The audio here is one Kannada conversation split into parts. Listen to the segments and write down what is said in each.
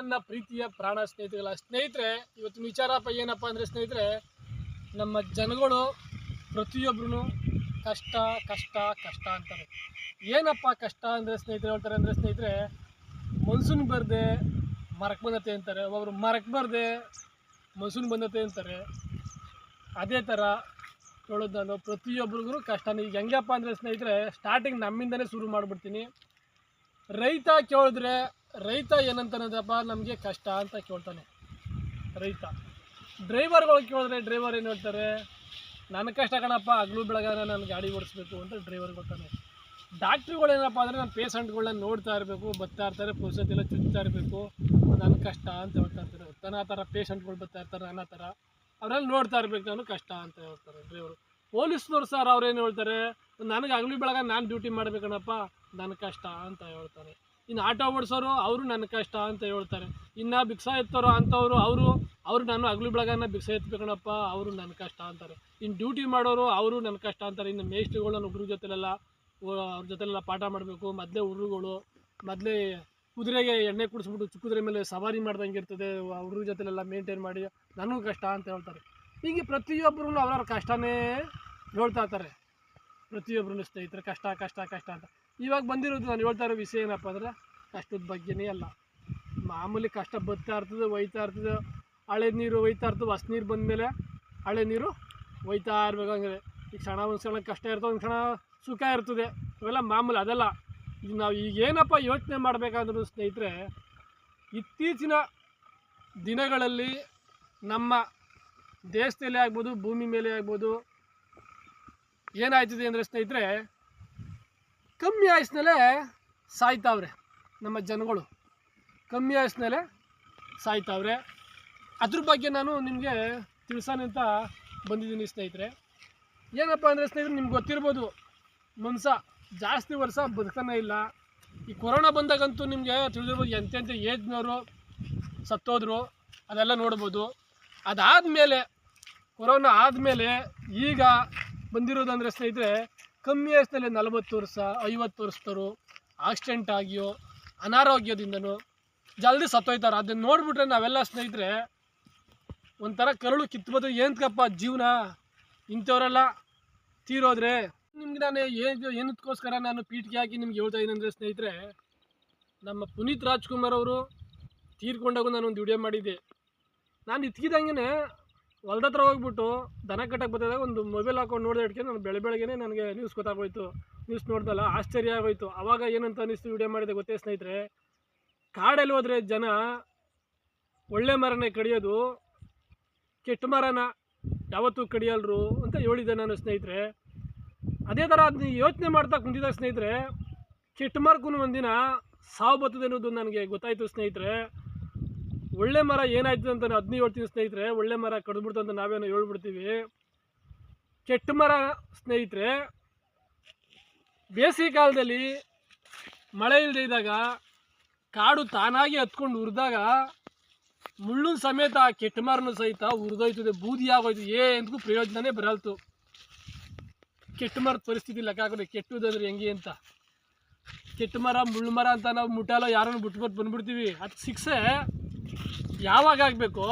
ನನ್ನ ಪ್ರೀತಿಯ ಪ್ರಾಣ ಸ್ನೇಹಿತಗಳ ಸ್ನೇಹಿತರೆ, ಇವತ್ತಿನ ವಿಚಾರಪ್ಪ ಏನಪ್ಪ ಅಂದರೆ ಸ್ನೇಹಿತರೆ, ನಮ್ಮ ಜನಗಳು ಪ್ರತಿಯೊಬ್ಬರು ಕಷ್ಟ ಕಷ್ಟ ಕಷ್ಟ ಅಂತಾರೆ. ಏನಪ್ಪ ಕಷ್ಟ ಅಂದರೆ ಸ್ನೇಹಿತರೆ ಹೇಳ್ತಾರೆ ಅಂದರೆ ಸ್ನೇಹಿತರೆ, ಮನ್ಸೂನ್ ಬರದೆ ಮರಕ್ ಬಂದತೆ ಅಂತಾರೆ. ಒಬ್ಬರು ಮರಕ್ಕೆ ಬರದೆ ಮನ್ಸೂನ್ ಬಂದತೆ ಅಂತಾರೆ. ಅದೇ ಥರ ಹೇಳೋದು ನಾನು ಪ್ರತಿಯೊಬ್ಬರಿಗೂ ಕಷ್ಟನೇ ಈಗ ಹೆಂಗಪ್ಪ ಅಂದರೆ ಸ್ನೇಹಿತರೆ ಸ್ಟಾರ್ಟಿಂಗ್ ನಮ್ಮಿಂದನೇ ಶುರು ಮಾಡಿಬಿಡ್ತೀನಿ. ರೈತ ಕೇಳಿದ್ರೆ ರೈತ ಏನಂತಾನದಪ್ಪ, ನಮಗೆ ಕಷ್ಟ ಅಂತ ಕೇಳ್ತಾನೆ. ರೈತ. ಡ್ರೈವರ್ಗಳು ಕೇಳಿದ್ರೆ ಡ್ರೈವರ್ ಏನು ಹೇಳ್ತಾರೆ ನನ್ನ ಕಷ್ಟ ಕಣಪ್ಪ, ಹಗಲು ಬೆಳಗಾನ, ನಾನು ಗಾಡಿ ಓಡಿಸ್ಬೇಕು ಅಂತ ಡ್ರೈವರ್ ಗೊತ್ತಾನೆ ಡಾಕ್ಟ್ರುಗಳು ಏನಪ್ಪ ಅಂದರೆ, ನಾನು ಪೇಷಂಟ್ಗಳನ್ನ ನೋಡ್ತಾ ಇರಬೇಕು, ಬರ್ತಾ ಇರ್ತಾರೆ ಪುರುಷತ್ ಎಲ್ಲ ಚುಚ್ತಾ ಇರಬೇಕು. ನನ್ನ ಕಷ್ಟ ಅಂತ ಹೇಳ್ತಾ ಇರ್ತಾರೆ. ತನ್ನ ಆ ಥರ ಪೇಷಂಟ್ಗಳು ಬರ್ತಾ ಇರ್ತಾರೆ, ನನ್ನ ಥರ. ಅವ್ರಲ್ಲಿ ನೋಡ್ತಾ ಇರ್ಬೇಕು, ನಾನು ಕಷ್ಟ ಅಂತ ಹೇಳ್ತಾರೆ ಡ್ರೈವರು. ಪೊಲೀಸ್ನವ್ರು ಸರ್ ಅವ್ರೇನು ಹೇಳ್ತಾರೆ, ನನಗೆ ಹಗಲು ಬೆಳಗ ನಾನು ಡ್ಯೂಟಿ ಮಾಡಬೇಕಣಪ್ಪ ನನ್ನ ಕಷ್ಟ ಅಂತ ಹೇಳ್ತಾರೆ. ಇನ್ನು ಆಟೋ ಓಡಿಸೋರು ಅವರು ನನ್ನ ಕಷ್ಟ ಅಂತ ಹೇಳ್ತಾರೆ. ಇನ್ನು ಭಿಕ್ಷಾ ಎತ್ತೋರು ಅಂಥವ್ರು ಅವರು ಅವರು ನಾನು ಹಗಲು ಬೆಳಗನ್ನ ಭಿಕ್ಷ ಎತ್ತಬೇಕಣಪ್ಪ ಅವರು ನನ್ನ ಕಷ್ಟ ಅಂತಾರೆ. ಇನ್ನು ಡ್ಯೂಟಿ ಮಾಡೋರು ಅವರು ನನ್ನ ಕಷ್ಟ ಅಂತಾರೆ. ಇನ್ನು ಮೇಸ್ಟ್ರುಗಳು ನನ್ನ ಹುಡುಗ್ರ ಜೊತೆಲೆಲ್ಲ ಅವ್ರ ಜೊತೆಲೆಲ್ಲ ಪಾಠ ಮಾಡಬೇಕು, ಮೊದಲೇ ಹುಡುಗರುಗಳು ಮೊದಲೇ ಕುದುರೆಗೆ ಎಣ್ಣೆ ಕುಡಿಸ್ಬಿಟ್ಟು ಚಿಕ್ಕ ಕುದುರೆ ಮೇಲೆ ಸವಾರಿ ಮಾಡ್ದಂಗೆ ಇರ್ತದೆ ಹುಡುಗ್ರ ಜೊತೆಲೆಲ್ಲ ಮೇಂಟೈನ್ ಮಾಡಿ ನನಗೂ ಕಷ್ಟ ಅಂತ ಹೇಳ್ತಾರೆ. ಹೀಗೆ ಪ್ರತಿಯೊಬ್ಬರು ಅವ್ರವ್ರ ಕಷ್ಟನೇ ಹೇಳ್ತಾ ಇರ್ತಾರೆ. ಪ್ರತಿಯೊಬ್ಬರು ಸ್ನೇಹಿತರೆ, ಕಷ್ಟ ಕಷ್ಟ ಕಷ್ಟ ಅಂತ. ಇವಾಗ ಬಂದಿರೋದು ನಾನು ಹೇಳ್ತಾ ಇರೋ ವಿಷಯ ಏನಪ್ಪ ಅಂದರೆ ಕಷ್ಟದ ಬಗ್ಗೆನೇ ಅಲ್ಲ. ಮಾಮೂಲಿ ಕಷ್ಟ ಬರ್ತಾ ಇರ್ತದೆ ಒಯ್ತಾ ಇರ್ತದೆ. ಹಳೆ ನೀರು ಒಯ್ತಾ ಇರ್ತದೆ, ಹೊಸ ನೀರು ಬಂದಮೇಲೆ ಹಳೆ ನೀರು ಒಯ್ತಾ ಇರ್ಬೇಕು ಹಂಗೆ ಈಗ ಕ್ಷಣ ಒಂದು ಕ್ಷಣ ಕಷ್ಟ ಇರ್ತದೆ, ಒಂದು ಕ್ಷಣ ಸುಖ ಇರ್ತದೆ. ಇವೆಲ್ಲ ಮಾಮೂಲಿ ಅದೆಲ್ಲ. ಈಗ ನಾವು ಈಗೇನಪ್ಪ ಯೋಚನೆ ಮಾಡಬೇಕಾದ್ರೂ ಸ್ನೇಹಿತರೆ, ಇತ್ತೀಚಿನ ದಿನಗಳಲ್ಲಿ ನಮ್ಮ ದೇಶದಲ್ಲೇ ಆಗ್ಬೋದು, ಭೂಮಿ ಮೇಲೆ ಆಗ್ಬೋದು, ಏನಾಯ್ತದೆ ಅಂದರೆ ಸ್ನೇಹಿತರೆ ಕಮ್ಮಿ ಆಯಸ್ಸಿನಲ್ಲೇ ಸಾಯ್ತಾವ್ರೆ ನಮ್ಮ ಜನಗಳು. ಕಮ್ಮಿ ಆಯಸ್ಸಿನಲ್ಲೇ ಸಾಯ್ತಾವ್ರೆ. ಅದ್ರ ಬಗ್ಗೆ ನಾನು ನಿಮಗೆ ತಿಳಿಸೋಣ ಅಂತ ಬಂದಿದ್ದೀನಿ ಸ್ನೇಹಿತರೆ. ಏನಪ್ಪ ಅಂದರೆ ಸ್ನೇಹಿತರೆ, ನಿಮ್ಗೆ ಗೊತ್ತಿರ್ಬೋದು ಮನುಷ್ಯ ಜಾಸ್ತಿ ವರ್ಷ ಬದುಕನೇ ಇಲ್ಲ. ಈ ಕೊರೋನಾ ಬಂದಾಗಂತೂ ನಿಮಗೆ ತಿಳಿದಿರ್ಬೋದು ಎಂತೆಂಥ ಏಜ್ನವರು ಸತ್ತೋದ್ರು, ಅದೆಲ್ಲ ನೋಡ್ಬೋದು. ಅದಾದಮೇಲೆ, ಕೊರೋನಾ ಆದಮೇಲೆ ಈಗ ಬಂದಿರೋದಂದರೆ ಸ್ನೇಹಿತರೆ ಕಮ್ಮಿ ವಯಸ್ಸಿನಲ್ಲಿ ನಲವತ್ತು ವರ್ಷ, ಐವತ್ತು ವರ್ಷದವರು ಆಕ್ಸಿಡೆಂಟ್ ಆಗಿಯೋ, ಅನಾರೋಗ್ಯದಿಂದನೋ ಜಲ್ದಿ ಸತ್ತೋಯ್ತಾರೆ. ಅದನ್ನ ನೋಡ್ಬಿಟ್ರೆ ನಾವೆಲ್ಲ ಸ್ನೇಹಿತರೆ, ಒಂಥರ ಕರುಳು ಕಿತ್ಬೋದು. ಏನಕ್ಕಪ್ಪ ಜೀವನ? ಇಂಥವರೆಲ್ಲ ತೀರೋದ್ರೆ ನಿಮ್ಗೆ ನಾನು ಏನು ಏನಕ್ಕೋಸ್ಕರ ನಾನು ಪೀಠಿಗೆ ಹಾಕಿ ನಿಮ್ಗೆ ಹೇಳ್ತಾ ಅಂದರೆ ಸ್ನೇಹಿತರೆ, ನಮ್ಮ ಪುನೀತ್ ರಾಜ್ಕುಮಾರ್ ಅವರು ತೀರ್ಕೊಂಡಾಗ ಒಂದು ವಿಡಿಯೋ ಮಾಡಿದ್ದೆ. ನಾನು ಇತ್ಕಿದಂಗೆ ಹೊಲ್ದ ಹತ್ರ ಹೋಗ್ಬಿಟ್ಟು ದನ ಕಟ್ಟಕ್ಕೆ ಬರ್ತಿದ್ದಾಗ ಒಂದು ಮೊಬೈಲ್ ಹಾಕೊಂಡು ನೋಡಿದೆ ಇಟ್ಕೊಂಡು ನಾನು ಬೆಳೆ ನನಗೆ ನ್ಯೂಸ್ ಗೊತ್ತಾಗೋಯ್ತು. ನ್ಯೂಸ್ ನೋಡ್ದಲ್ಲ ಆಶ್ಚರ್ಯ ಆಗೋಯ್ತು. ಅವಾಗ ಏನಂತ ಅನ್ನಿಸ್ತು ವಿಡಿಯೋ ಮಾಡಿದೆ ಗೊತ್ತೇ ಸ್ನೇಹಿತರೆ? ಕಾಡಲ್ಲಿ ಹೋದರೆ ಜನ ಒಳ್ಳೆ ಮರನೇ ಕಡಿಯೋದು, ಕೆಟ್ಟ ಮರನ ಯಾವತ್ತೂ ಕಡಿಯಲ್ರು ಅಂತ ಹೇಳಿದ್ದೆ ನಾನು ಸ್ನೇಹಿತರೆ. ಅದೇ ಥರ ಅದನ್ನ ಯೋಚನೆ ಮಾಡ್ತಾ ಕುಂತಿದ್ದಾಗ ಸ್ನೇಹಿತರೆ, ಕೆಟ್ಟ ಮರಕ್ಕೂ ಒಂದಿನ ಸಾವು ಬತ್ತದೆ ಅನ್ನೋದು ನನಗೆ ಗೊತ್ತಾಯಿತು ಸ್ನೇಹಿತರೆ. ಒಳ್ಳೆ ಮರ ಏನಾಯ್ತು ಅಂತ ನಾನು ಅದನ್ನೇ ಹೇಳ್ತೀನಿ ಸ್ನೇಹಿತರೆ, ಒಳ್ಳೆ ಮರ ಕಡಿದ್ಬಿಡ್ತು ಅಂತ ನಾವೇನೋ ಹೇಳ್ಬಿಡ್ತೀವಿ. ಕೆಟ್ಟ ಮರ ಸ್ನೇಹಿತರೆ, ಬೇಸಿಗೆ ಕಾಲದಲ್ಲಿ ಮಳೆ ಇಲ್ಲದೆ ಇದ್ದಾಗ ಕಾಡು ತಾನಾಗಿ ಹತ್ಕೊಂಡು ಹುರಿದಾಗ ಮುಳ್ಳು ಸಮೇತ ಆ ಕೆಟ್ಟ ಮರನೂ ಸಹಿತ ಉರಿದೋಯ್ತದೆ, ಬೂದಿ ಆಗೋಯ್ತು ಏನಕ್ಕೂ ಪ್ರಯೋಜನನೇ ಬರಲ್ತು. ಕೆಟ್ಟ ಮರದ ಪರಿಸ್ಥಿತಿ ಲೆಕ್ಕ ಹಾಕೋದು ಕೆಟ್ಟದಂದ್ರೆ ಹೆಂಗೆ ಅಂತ. ಕೆಟ್ಟ ಮರ, ಮುಳ್ಳು ಮರ ಅಂತ ನಾವು ಮುಟಾಲೋ ಯಾರನ್ನು ಬಿಟ್ಬಿಟ್ಟು ಬಂದ್ಬಿಡ್ತೀವಿ. ಅದು ಶಿಕ್ಷೆ ಯಾವಾಗ ಆಗಬೇಕು?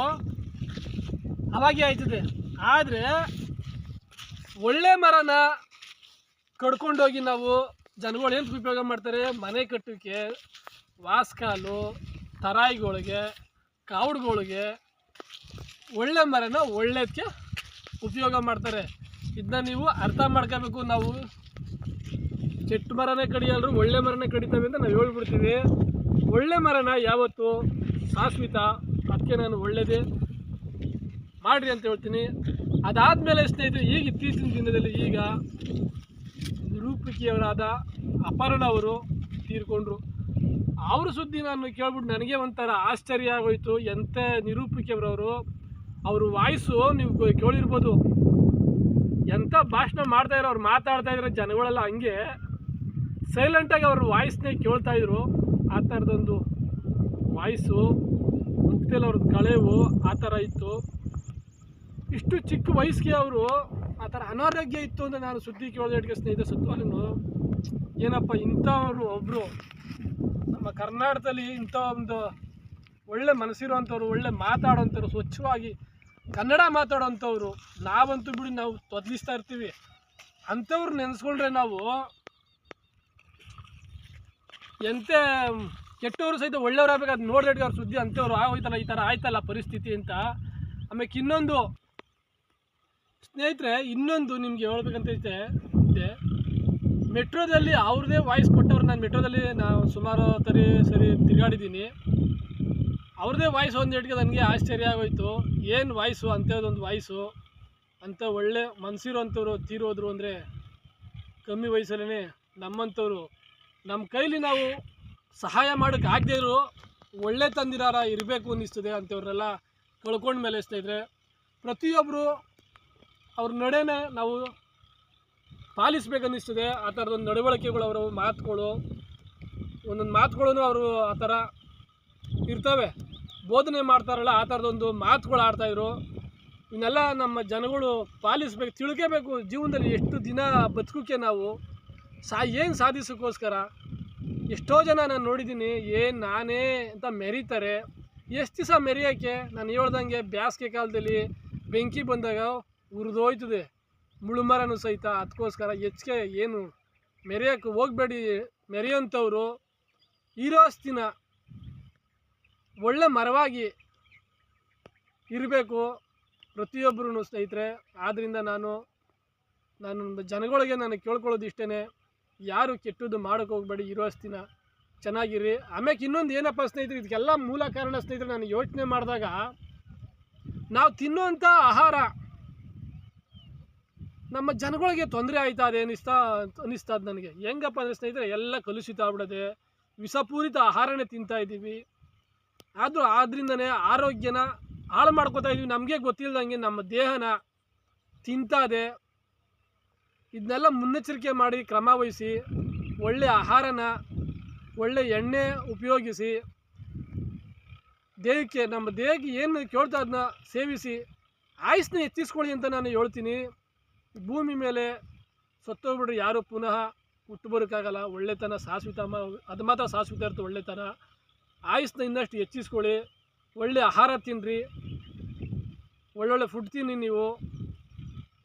ಅವಾಗೇ ಆಯ್ತದೆ. ಆದರೆ, ಒಳ್ಳೆ ಮರನ ಕಡ್ಕೊಂಡೋಗಿ ನಾವು ಜನಗಳು ಏನು ಉಪಯೋಗ ಮಾಡ್ತಾರೆ? ಮನೆ ಕಟ್ಟೋಕ್ಕೆ ವಾಸ್ಕಾಲು ತರಾಯಿಗಳಿಗೆ, ಕಾವುಡ್ಗಳಿಗೆ ಒಳ್ಳೆ ಮರನ ಒಳ್ಳೇದಕ್ಕೆ ಉಪಯೋಗ ಮಾಡ್ತಾರೆ. ಇದನ್ನ ನೀವು ಅರ್ಥ ಮಾಡ್ಕೋಬೇಕು ನಾವು. ಕೆಟ್ಟ ಮರನೇ ಕಡಿಯಲ್ರು ಒಳ್ಳೆ ಮರನೇ ಕಡಿತವೆ ಅಂತ ನಾವು ಹೇಳ್ಬಿಡ್ತೀವಿ. ಒಳ್ಳೆ ಮರನ ಯಾವತ್ತು? ಶಾಶ್ವತ ಅದಕ್ಕೆ ನಾನು ಒಳ್ಳೇದೇ ಮಾಡಿರಿ ಅಂತ ಹೇಳ್ತೀನಿ. ಅದಾದಮೇಲೆ ಸ್ನೇಹಿತರೆ, ಈಗ ಇತ್ತೀಚಿನ ದಿನದಲ್ಲಿ ಈಗ ನಿರೂಪಕಿಯವರಾದ ಅಪರ್ಣ ಅವರು ತೀರ್ಕೊಂಡ್ರು. ಅವ್ರ ಸುದ್ದಿ ನಾನು ಕೇಳ್ಬಿಟ್ಟು ನನಗೆ ಒಂಥರ ಆಶ್ಚರ್ಯ ಆಗೋಯ್ತು. ಎಂಥ ನಿರೂಪಕಿಯವರವರು, ಅವರು ವಾಯ್ಸು ನೀವು ಕೇಳಿರ್ಬೋದು. ಎಂಥ ಭಾಷಣ ಮಾಡ್ತಾ ಇರೋ ಅವ್ರು ಮಾತಾಡ್ತಾ ಇದ್ರೆ ಜನಗಳೆಲ್ಲ ಹಂಗೆ ಸೈಲೆಂಟಾಗಿ ಅವ್ರ ವಾಯ್ಸ್ನೇ ಕೇಳ್ತಾ ಇದ್ರು. ಆ ಥರದೊಂದು ವಾಯ್ಸು ಮುಕ್ತಿಯಲ್ಲಿ ಅವ್ರದ್ದು ಕಳೆವು, ಆ ಥರ ಇತ್ತು. ಇಷ್ಟು ಚಿಕ್ಕ ವಯಸ್ಸಿಗೆ ಅವರು ಆ ಥರ ಅನಾರೋಗ್ಯ ಇತ್ತು ಅಂತ ನಾನು ಸುದ್ದಿ ಕೇಳಿದ ಸ್ನೇಹಿತ ಸತ್ವಾನು ಏನಪ್ಪ, ಇಂಥವರು ಒಬ್ಬರು ನಮ್ಮ ಕರ್ನಾಟಕದಲ್ಲಿ ಇಂಥ ಒಂದು ಒಳ್ಳೆ ಮನಸ್ಸಿರುವಂಥವ್ರು, ಒಳ್ಳೆ ಮಾತಾಡೋವಂಥವ್ರು, ಸ್ವಚ್ಛವಾಗಿ ಕನ್ನಡ ಮಾತಾಡೋವಂಥವ್ರು, ನಾವಂತೂ ಬಿಡಿ, ನಾವು ತೊದಲಿಸ್ತಾ ಇರ್ತೀವಿ. ಅಂಥವ್ರು ನೆನೆಸ್ಕೊಂಡ್ರೆ ನಾವು ಎಂತ ಕೆಟ್ಟವರು ಸಹಿತ ಒಳ್ಳೆಯವ್ರಾಗಬೇಕು ಅದು ನೋಡ್ದೇಟ್ಗೆ ಅವ್ರ ಸುದ್ದಿ ಅಂಥವ್ರು ಆಗೋಯ್ತಲ್ಲ ಈ ಥರ ಆಯ್ತಲ್ಲ ಪರಿಸ್ಥಿತಿ ಅಂತ. ಆಮೇಲೆ ಇನ್ನೊಂದು, ಸ್ನೇಹಿತರೆ, ಇನ್ನೊಂದು ನಿಮ್ಗೆ ಹೇಳ್ಬೇಕಂತ ಇದೆ. ಮೆಟ್ರೋದಲ್ಲಿ ಅವ್ರದ್ದೇ ವಾಯ್ಸ್ ಕೊಟ್ಟವ್ರು ನಾನು, ಮೆಟ್ರೋದಲ್ಲಿ ನಾವು ಸುಮಾರು ತರಿ ಸರಿ ತಿರುಗಾಡಿದ್ದೀನಿ. ಅವ್ರದ್ದೇ ವಾಯ್ಸ್ ಒಂದು ಒಂದೇಟಿಗೆ ನನಗೆ ಆಶ್ಚರ್ಯ ಆಗೋಯ್ತು. ಏನು ವಾಯ್ಸು ಅಂಥದ್ದೊಂದು ವಾಯ್ಸು ಅಂತ ಒಳ್ಳೆ ಮನಸ್ಸಿರೋಂಥವ್ರು ತೀರೋದ್ರು ಅಂದರೆ ಕಮ್ಮಿ ವಯಸ್ಸಲ್ಲೇ ನಮ್ಮಂಥವ್ರು. ನಮ್ಮ ಕೈಲಿ ನಾವು ಸಹಾಯ ಮಾಡೋಕ್ಕೆ ಆಗದೇ ಇರೋ ಒಳ್ಳೆ ತಂದಿರಾರ ಇರಬೇಕು ಅನ್ನಿಸ್ತದೆ ಅಂಥವ್ರನ್ನೆಲ್ಲ ಕಳ್ಕೊಂಡ ಮೇಲೆ ಸ್ನೇಹಿತರೆ ಪ್ರತಿಯೊಬ್ಬರು ಅವ್ರ ನಡೆನೇ ನಾವು ಪಾಲಿಸ್ಬೇಕನ್ನಿಸ್ತದೆ ಆ ಥರದೊಂದು ನಡವಳಿಕೆಗಳು ಅವರ ಮಾತುಗಳು. ಒಂದೊಂದು ಮಾತುಗಳನ್ನು ಅವರು ಆ ಥರ ಇರ್ತವೆ. ಬೋಧನೆ ಮಾಡ್ತಾರಲ್ಲ ಆ ಥರದೊಂದು ಮಾತುಗಳು ಆಡ್ತಾಯಿದ್ರು ಇವನ್ನೆಲ್ಲ ನಮ್ಮ ಜನಗಳು ಪಾಲಿಸ್ಬೇಕು, ತಿಳ್ಕೋಬೇಕು ಜೀವನದಲ್ಲಿ ಎಷ್ಟು ದಿನ ಬದುಕೋಕ್ಕೆ ನಾವು ಸಾ, ಏನು ಸಾಧಿಸೋಕ್ಕೋಸ್ಕರ ಎಷ್ಟೋ ಜನ ನಾನು ನೋಡಿದ್ದೀನಿ, ಏನು ನಾನೇ ಅಂತ ಮೆರೀತಾರೆ. ಎಷ್ಟು ದಿವಸ ಮೆರೆಯೋಕ್ಕೆ? ನಾನು ಹೇಳ್ದಂಗೆ ಬೇಸಿಗೆ ಕಾಲದಲ್ಲಿ ಬೆಂಕಿ ಬಂದಾಗ ಉರಿದೋಯ್ತದೆ. ಮುಳುಮರನು ಸಹಿತ ಅದಕ್ಕೋಸ್ಕರ ಹೆಚ್ಚಿಗೆ ಏನು ಮೆರೆಯೋಕ್ಕೆ ಹೋಗಬೇಡಿ ಮೆರೆಯೋಂಥವ್ರು ದಿನ ಒಳ್ಳೆ ಮರವಾಗಿ ಇರಬೇಕು ಪ್ರತಿಯೊಬ್ಬರೂ ಸ್ನೇಹಿತರೆ. ಆದ್ದರಿಂದ ನಾನು ನಾನು ಜನಗಳಿಗೆ ನಾನು ಕೇಳ್ಕೊಳ್ಳೋದು ಇಷ್ಟೇ ಯಾರು ಕೆಟ್ಟದ್ದು ಮಾಡೋಕೆ ಹೋಗಬೇಡಿ, ಇರೋ ಅಷ್ಟಿನ ಚೆನ್ನಾಗಿರಿ ಆಮ್ಯಾಕೆ ಇನ್ನೊಂದು ಏನಪ್ಪ ಸ್ನೇಹಿತರೆ, ಇದಕ್ಕೆಲ್ಲ ಮೂಲ ಕಾರಣ ಸ್ನೇಹಿತರೆ, ನಾನು ಯೋಚನೆ ಮಾಡಿದಾಗ ನಾವು ತಿನ್ನುವಂಥ ಆಹಾರ ನಮ್ಮ ಜನಗಳಿಗೆ ತೊಂದರೆ ಆಯ್ತಾ ಅದೇ ಅನಿಸ್ತಾ ಅನಿಸ್ತದ ನನಗೆ. ಹೆಂಗಪ್ಪ ಅಂದರೆ ಸ್ನೇಹಿತರೆ, ಎಲ್ಲ ಕಲುಷಿತ ಆಗ್ಬಿಡದೆ ವಿಷಪೂರಿತ ಆಹಾರನೇ ತಿಂತಾ ಇದ್ದೀವಿ. ಆದರೂ ಆದ್ರಿಂದನೇ ಆರೋಗ್ಯನ ಹಾಳು ಮಾಡ್ಕೋತಾ ಇದ್ದೀವಿ. ನಮಗೆ ಗೊತ್ತಿಲ್ಲದಂಗೆ ನಮ್ಮ ದೇಹನ ತಿಂತಾದೆ ಇದನ್ನೆಲ್ಲ ಮುನ್ನೆಚ್ಚರಿಕೆ ಮಾಡಿ ಕ್ರಮ ವಹಿಸಿ ಒಳ್ಳೆಯ ಆಹಾರನ, ಒಳ್ಳೆ ಎಣ್ಣೆ ಉಪಯೋಗಿಸಿ, ದೇಹಕ್ಕೆ, ನಮ್ಮ ದೇಹಕ್ಕೆ ಏನು ಕೇಳ್ತಾ ಅದನ್ನ ಸೇವಿಸಿ ಆಯುಸ್ನ ಹೆಚ್ಚಿಸ್ಕೊಳ್ಳಿ ಅಂತ ನಾನು ಹೇಳ್ತೀನಿ. ಭೂಮಿ ಮೇಲೆ ಸತ್ತೋಗ್ಬಿಟ್ರೆ ಯಾರು ಪುನಃ ಹುಟ್ಟು ಬರೋಕ್ಕಾಗಲ್ಲ. ಒಳ್ಳೆತನ ಶಾಶ್ವತ ಅದು ಮಾತ್ರ ಶಾಶ್ವತ ಇರ್ತದೆ ಒಳ್ಳೆತನ. ಆಯುಸ್ನ ಇನ್ನಷ್ಟು ಹೆಚ್ಚಿಸ್ಕೊಳ್ಳಿ. ಒಳ್ಳೆ ಆಹಾರ ತಿನ್ನಿರಿ ಒಳ್ಳೊಳ್ಳೆ ಫುಡ್ ತಿನ್ನಿ ನೀವು.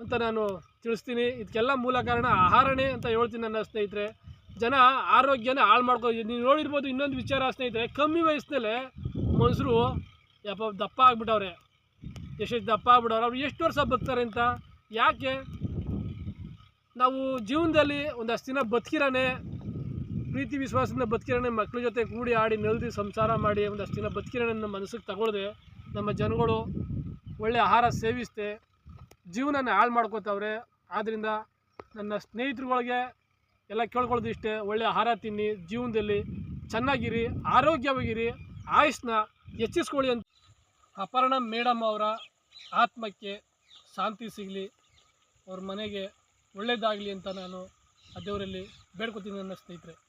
ಅಂತ ನಾನು ತಿಳಿಸ್ತೀನಿ. ಇದಕ್ಕೆಲ್ಲ ಮೂಲ ಕಾರಣ ಆಹಾರನೇ ಅಂತ ಹೇಳ್ತೀನಿ ನನ್ನ ಸ್ನೇಹಿತರೆ. ಜನ ಆರೋಗ್ಯನ ಹಾಳು ಮಾಡ್ಕೊ, ನೀವು ನೋಡಿರ್ಬೋದು ಇನ್ನೊಂದು ವಿಚಾರ ಸ್ನೇಹಿತರೆ, ಕಮ್ಮಿ ವಯಸ್ಸಿನಲ್ಲೇ ಮನುಷ್ಯರು, ಯಪ್ಪ ದಪ್ಪ ಆಗ್ಬಿಟ್ಟವ್ರೆ. ಎಷ್ಟು ದಪ್ಪ ಆಗ್ಬಿಟ್ಟವ್ರೆ. ಅವ್ರು ಎಷ್ಟು ವರ್ಷ ಬದುಕ್ತಾರೆ ಅಂತ? ಯಾಕೆ? ನಾವು ಜೀವನದಲ್ಲಿ ಒಂದಷ್ಟು ದಿನ ಬದುಕಿರಾನೆ, ಪ್ರೀತಿ ವಿಶ್ವಾಸದಿಂದ ಬದುಕಿರೋಣ ಮಕ್ಕಳ ಜೊತೆ ಕೂಡಿ ಆಡಿ ನೆಲ್ದಿ ಸಂಸಾರ ಮಾಡಿ ಒಂದಷ್ಟು ದಿನ ಬದುಕಿರೋಣ ಮನಸ್ಸಿಗೆ ತಗೊಳ್ದೆ, ನಮ್ಮ ಜನಗಳು ಒಳ್ಳೆ ಆಹಾರ ಸೇವಿಸ್ತೆ ಜೀವನನ ಹಾಳು ಮಾಡ್ಕೋತಾವ್ರೆ. ಆದ್ದರಿಂದ ನನ್ನ ಸ್ನೇಹಿತರುಗಳಿಗೆ ಎಲ್ಲ ಕೇಳ್ಕೊಳ್ಳೋದು ಇಷ್ಟೇ. ಒಳ್ಳೆ ಆಹಾರ ತಿನ್ನಿ, ಜೀವನದಲ್ಲಿ ಚೆನ್ನಾಗಿರಿ, ಆರೋಗ್ಯವಾಗಿರಿ ಆಯುಸ್ನ ಹೆಚ್ಚಿಸ್ಕೊಳ್ಳಿ ಅಂತ. ಅಪರ್ಣ ಮೇಡಮ್ ಅವರ ಆತ್ಮಕ್ಕೆ ಶಾಂತಿ ಸಿಗಲಿ. ಅವ್ರ ಮನೆಗೆ ಒಳ್ಳೆಯದಾಗಲಿ ಅಂತ ನಾನು ಆ ದೇವರಲ್ಲಿ ಬೇಡ್ಕೊತೀನಿ ನನ್ನ ಸ್ನೇಹಿತರೆ.